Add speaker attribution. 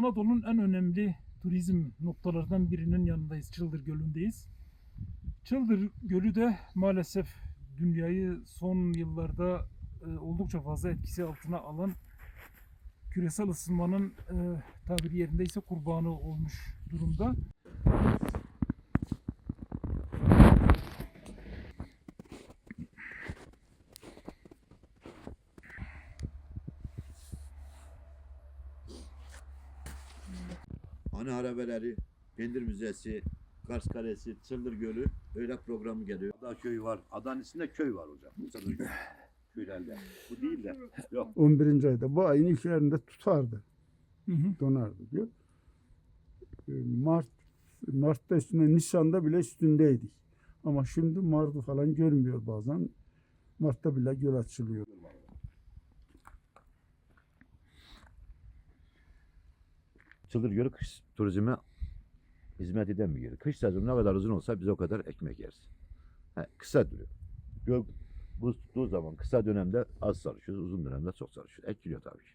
Speaker 1: Anadolu'nun en önemli turizm noktalarından birinin yanındayız. Çıldır Gölü'ndeyiz. Çıldır Gölü de maalesef dünyayı son yıllarda e, oldukça fazla etkisi altına alan küresel ısınmanın e, tabiri yerindeyse kurbanı olmuş durumda.
Speaker 2: Ana harabeleri, Pendir Müzesi, Kars Kalesi, Çıldır Gölü öyle programı geliyor. Ada köyü var. Adanın içinde köy var hocam. Çıldır Gölü. Köylerde. Bu değil de. Yok.
Speaker 3: 11. ayda bu ayın ilk yerinde tutardı,
Speaker 1: Hı hı.
Speaker 3: donardı diyor. Ee, Mart Mart'ta üstünde Nisan'da bile üstündeydik. Ama şimdi Mart'ı falan görmüyor bazen. Mart'ta bile göl açılıyor.
Speaker 2: Çıldır Gölü kış turizme hizmet eden bir yer. Kış sezonu ne kadar uzun olsa biz o kadar ekmek yeriz. He, kısa duruyor. Göl buz tuttuğu zaman kısa dönemde az çalışıyoruz, uzun dönemde çok çalışıyoruz. Etkiliyor tabii ki.